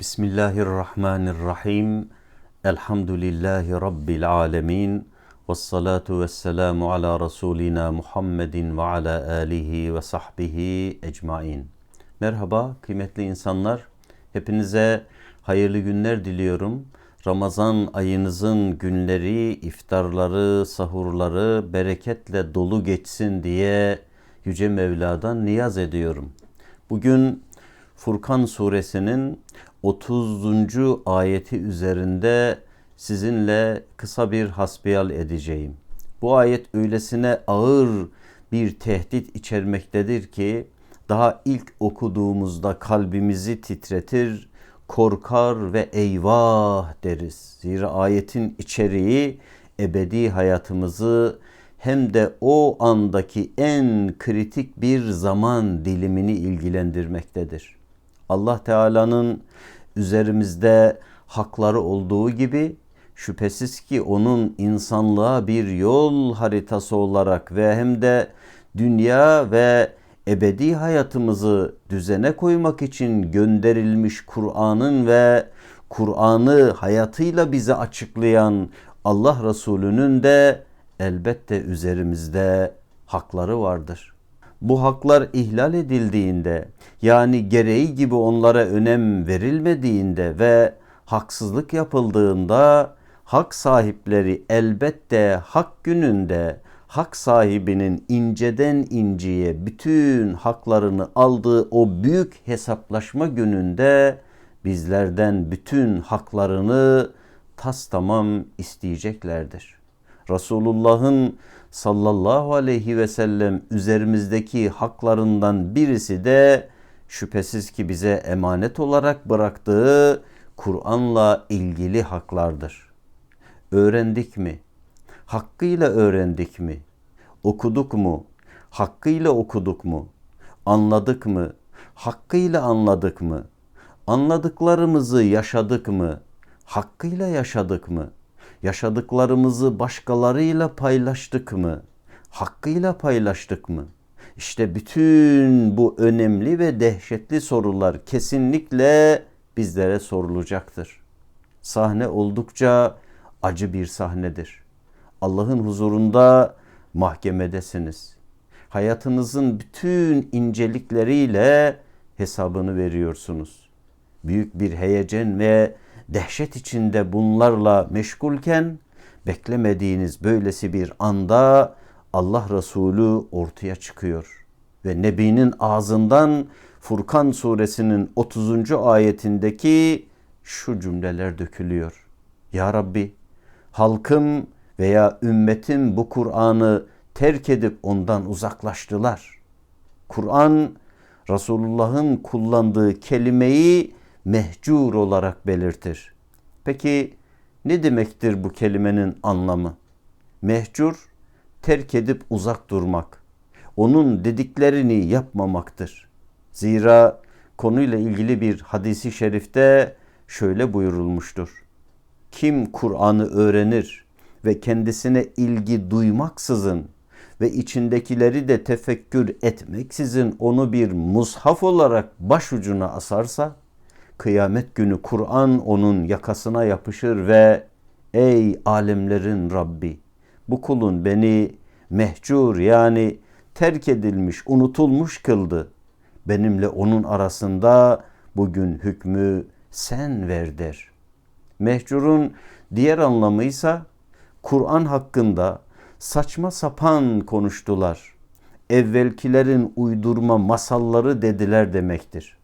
Bismillahirrahmanirrahim. Elhamdülillahi Rabbil alemin. Ve salatu ve selamu ala Resulina Muhammedin ve ala alihi ve sahbihi ecmain. Merhaba kıymetli insanlar. Hepinize hayırlı günler diliyorum. Ramazan ayınızın günleri, iftarları, sahurları bereketle dolu geçsin diye Yüce Mevla'dan niyaz ediyorum. Bugün Furkan suresinin 30. ayeti üzerinde sizinle kısa bir hasbihal edeceğim. Bu ayet öylesine ağır bir tehdit içermektedir ki daha ilk okuduğumuzda kalbimizi titretir, korkar ve eyvah deriz. Zira ayetin içeriği ebedi hayatımızı hem de o andaki en kritik bir zaman dilimini ilgilendirmektedir. Allah Teala'nın üzerimizde hakları olduğu gibi şüphesiz ki onun insanlığa bir yol haritası olarak ve hem de dünya ve ebedi hayatımızı düzene koymak için gönderilmiş Kur'an'ın ve Kur'an'ı hayatıyla bize açıklayan Allah Resulü'nün de elbette üzerimizde hakları vardır. Bu haklar ihlal edildiğinde yani gereği gibi onlara önem verilmediğinde ve haksızlık yapıldığında hak sahipleri elbette hak gününde hak sahibinin inceden inceye bütün haklarını aldığı o büyük hesaplaşma gününde bizlerden bütün haklarını tas tamam isteyeceklerdir. Resulullah'ın sallallahu aleyhi ve sellem üzerimizdeki haklarından birisi de şüphesiz ki bize emanet olarak bıraktığı Kur'an'la ilgili haklardır. Öğrendik mi? Hakkıyla öğrendik mi? Okuduk mu? Hakkıyla okuduk mu? Anladık mı? Hakkıyla anladık mı? Anladıklarımızı yaşadık mı? Hakkıyla yaşadık mı? Yaşadıklarımızı başkalarıyla paylaştık mı? Hakkıyla paylaştık mı? İşte bütün bu önemli ve dehşetli sorular kesinlikle bizlere sorulacaktır. Sahne oldukça acı bir sahnedir. Allah'ın huzurunda mahkemedesiniz. Hayatınızın bütün incelikleriyle hesabını veriyorsunuz. Büyük bir heyecan ve dehşet içinde bunlarla meşgulken beklemediğiniz böylesi bir anda Allah Resulü ortaya çıkıyor ve Nebi'nin ağzından Furkan suresinin 30. ayetindeki şu cümleler dökülüyor. Ya Rabbi halkım veya ümmetim bu Kur'an'ı terk edip ondan uzaklaştılar. Kur'an Resulullah'ın kullandığı kelimeyi mehcur olarak belirtir. Peki ne demektir bu kelimenin anlamı? Mehcur terk edip uzak durmak. Onun dediklerini yapmamaktır. Zira konuyla ilgili bir hadisi şerifte şöyle buyurulmuştur. Kim Kur'an'ı öğrenir ve kendisine ilgi duymaksızın ve içindekileri de tefekkür etmeksizin onu bir mushaf olarak başucuna asarsa kıyamet günü Kur'an onun yakasına yapışır ve ey alemlerin Rabbi bu kulun beni mehcur yani terk edilmiş, unutulmuş kıldı. Benimle onun arasında bugün hükmü sen ver der. Mehcurun diğer anlamı ise Kur'an hakkında saçma sapan konuştular. Evvelkilerin uydurma masalları dediler demektir.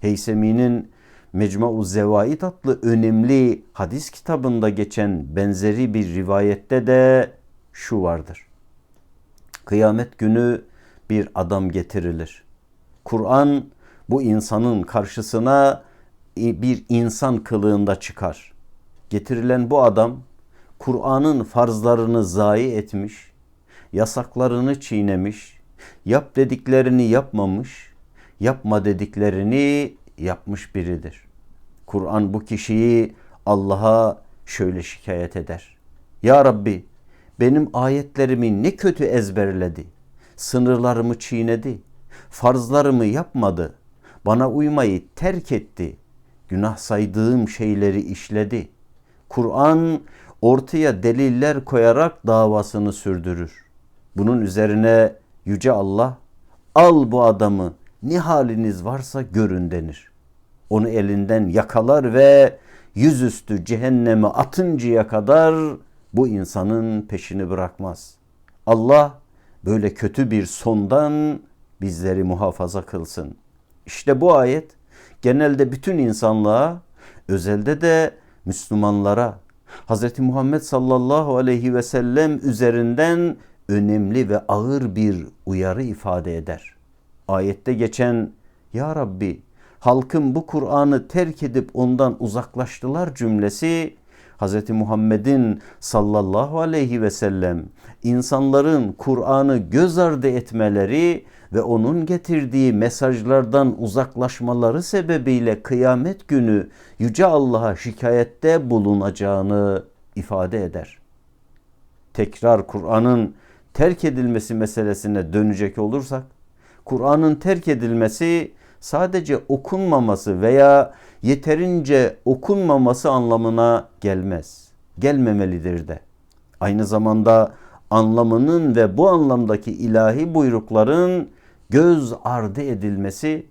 Heysemi'nin Mecmu Zevaid adlı önemli hadis kitabında geçen benzeri bir rivayette de şu vardır. Kıyamet günü bir adam getirilir. Kur'an bu insanın karşısına bir insan kılığında çıkar. Getirilen bu adam Kur'an'ın farzlarını zayi etmiş, yasaklarını çiğnemiş, yap dediklerini yapmamış, yapma dediklerini yapmış biridir. Kur'an bu kişiyi Allah'a şöyle şikayet eder. Ya Rabbi benim ayetlerimi ne kötü ezberledi. Sınırlarımı çiğnedi. Farzlarımı yapmadı. Bana uymayı terk etti. günah saydığım şeyleri işledi. Kur'an ortaya deliller koyarak davasını sürdürür. Bunun üzerine Yüce Allah al bu adamı ne haliniz varsa görün denir. Onu elinden yakalar ve yüzüstü cehenneme atıncaya kadar bu insanın peşini bırakmaz. Allah böyle kötü bir sondan bizleri muhafaza kılsın. İşte bu ayet genelde bütün insanlığa, özelde de Müslümanlara Hz. Muhammed sallallahu aleyhi ve sellem üzerinden önemli ve ağır bir uyarı ifade eder. Ayette geçen Ya Rabbi halkım bu Kur'an'ı terk edip ondan uzaklaştılar cümlesi Hz. Muhammed'in sallallahu aleyhi ve sellem insanların Kur'an'ı göz ardı etmeleri ve onun getirdiği mesajlardan uzaklaşmaları sebebiyle kıyamet günü Yüce Allah'a şikayette bulunacağını ifade eder. Tekrar Kur'an'ın terk edilmesi meselesine dönecek olursak, Kur'an'ın terk edilmesi sadece okunmaması veya yeterince okunmaması anlamına gelmez. Gelmemelidir de. Aynı zamanda anlamının ve bu anlamdaki ilahi buyrukların göz ardı edilmesi,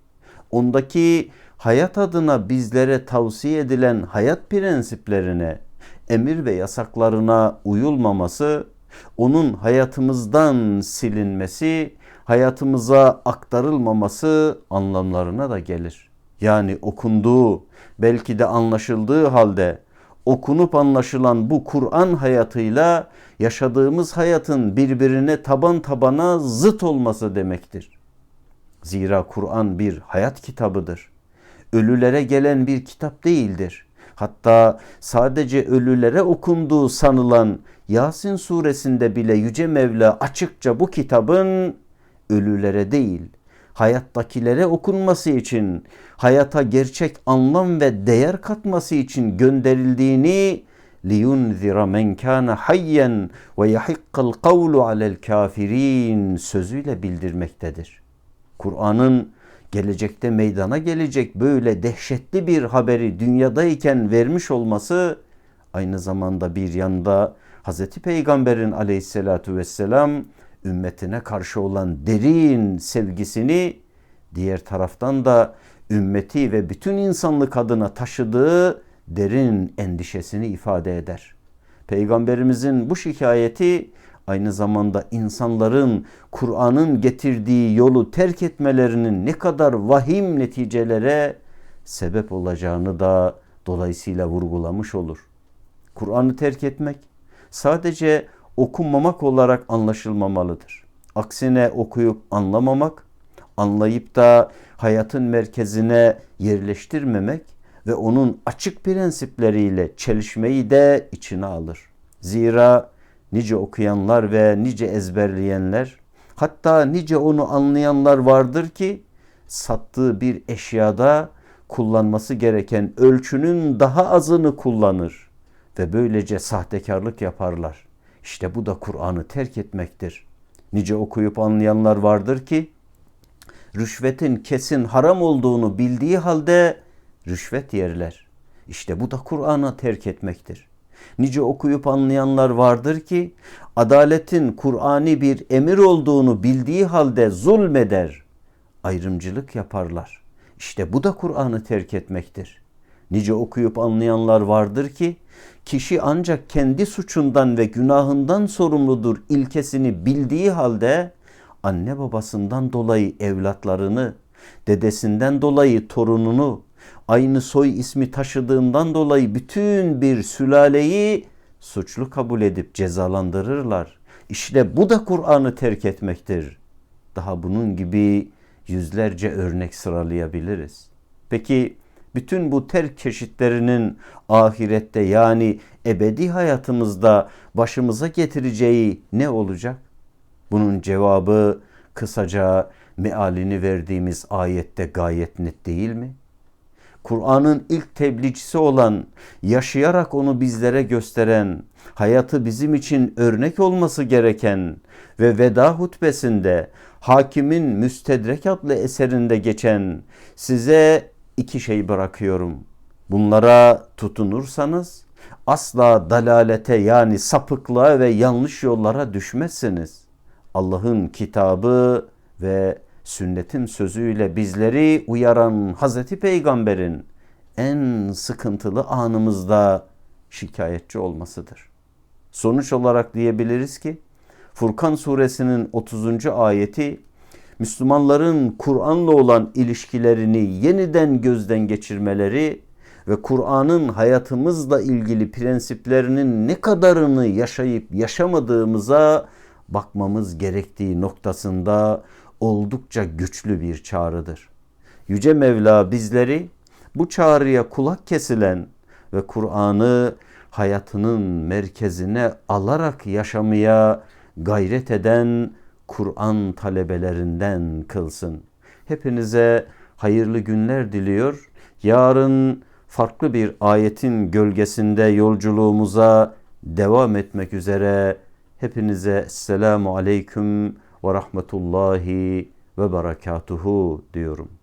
ondaki hayat adına bizlere tavsiye edilen hayat prensiplerine, emir ve yasaklarına uyulmaması, onun hayatımızdan silinmesi, hayatımıza aktarılmaması anlamlarına da gelir. Yani okunduğu, belki de anlaşıldığı halde okunup anlaşılan bu Kur'an hayatıyla yaşadığımız hayatın birbirine taban tabana zıt olması demektir. Zira Kur'an bir hayat kitabıdır. Ölülere gelen bir kitap değildir. Hatta sadece ölülere okunduğu sanılan Yasin suresinde bile Yüce Mevla açıkça bu kitabın ölülere değil, hayattakilere okunması için, hayata gerçek anlam ve değer katması için gönderildiğini liyunzira men kana hayyen ve yahiqqal kavlu alel sözüyle bildirmektedir. Kur'an'ın gelecekte meydana gelecek böyle dehşetli bir haberi dünyadayken vermiş olması aynı zamanda bir yanda Hz. Peygamber'in aleyhissalatu vesselam ümmetine karşı olan derin sevgisini diğer taraftan da ümmeti ve bütün insanlık adına taşıdığı derin endişesini ifade eder. Peygamberimizin bu şikayeti aynı zamanda insanların Kur'an'ın getirdiği yolu terk etmelerinin ne kadar vahim neticelere sebep olacağını da dolayısıyla vurgulamış olur. Kur'an'ı terk etmek sadece okunmamak olarak anlaşılmamalıdır. Aksine okuyup anlamamak, anlayıp da hayatın merkezine yerleştirmemek ve onun açık prensipleriyle çelişmeyi de içine alır. Zira nice okuyanlar ve nice ezberleyenler hatta nice onu anlayanlar vardır ki sattığı bir eşyada kullanması gereken ölçünün daha azını kullanır ve böylece sahtekarlık yaparlar. İşte bu da Kur'an'ı terk etmektir. Nice okuyup anlayanlar vardır ki rüşvetin kesin haram olduğunu bildiği halde rüşvet yerler. İşte bu da Kur'an'ı terk etmektir. Nice okuyup anlayanlar vardır ki adaletin Kur'ani bir emir olduğunu bildiği halde zulmeder, ayrımcılık yaparlar. İşte bu da Kur'an'ı terk etmektir. Nice okuyup anlayanlar vardır ki kişi ancak kendi suçundan ve günahından sorumludur ilkesini bildiği halde anne babasından dolayı evlatlarını, dedesinden dolayı torununu, aynı soy ismi taşıdığından dolayı bütün bir sülaleyi suçlu kabul edip cezalandırırlar. İşte bu da Kur'an'ı terk etmektir. Daha bunun gibi yüzlerce örnek sıralayabiliriz. Peki bütün bu terk çeşitlerinin ahirette yani ebedi hayatımızda başımıza getireceği ne olacak? Bunun cevabı kısaca mealini verdiğimiz ayette gayet net değil mi? Kur'an'ın ilk tebliğcisi olan, yaşayarak onu bizlere gösteren, hayatı bizim için örnek olması gereken ve veda hutbesinde Hakimin Müstedrek adlı eserinde geçen size iki şey bırakıyorum. bunlara tutunursanız asla dalalete yani sapıklığa ve yanlış yollara düşmezsiniz. Allah'ın kitabı ve sünnetin sözüyle bizleri uyaran Hazreti Peygamber'in en sıkıntılı anımızda şikayetçi olmasıdır. Sonuç olarak diyebiliriz ki Furkan suresinin 30. ayeti Müslümanların Kur'an'la olan ilişkilerini yeniden gözden geçirmeleri ve Kur'an'ın hayatımızla ilgili prensiplerinin ne kadarını yaşayıp yaşamadığımıza bakmamız gerektiği noktasında oldukça güçlü bir çağrıdır. Yüce Mevla bizleri bu çağrıya kulak kesilen ve Kur'an'ı hayatının merkezine alarak yaşamaya gayret eden Kur'an talebelerinden kılsın. Hepinize hayırlı günler diliyor. Yarın farklı bir ayetin gölgesinde yolculuğumuza devam etmek üzere hepinize selamu aleyküm ve rahmetullahi ve berekatuhu diyorum.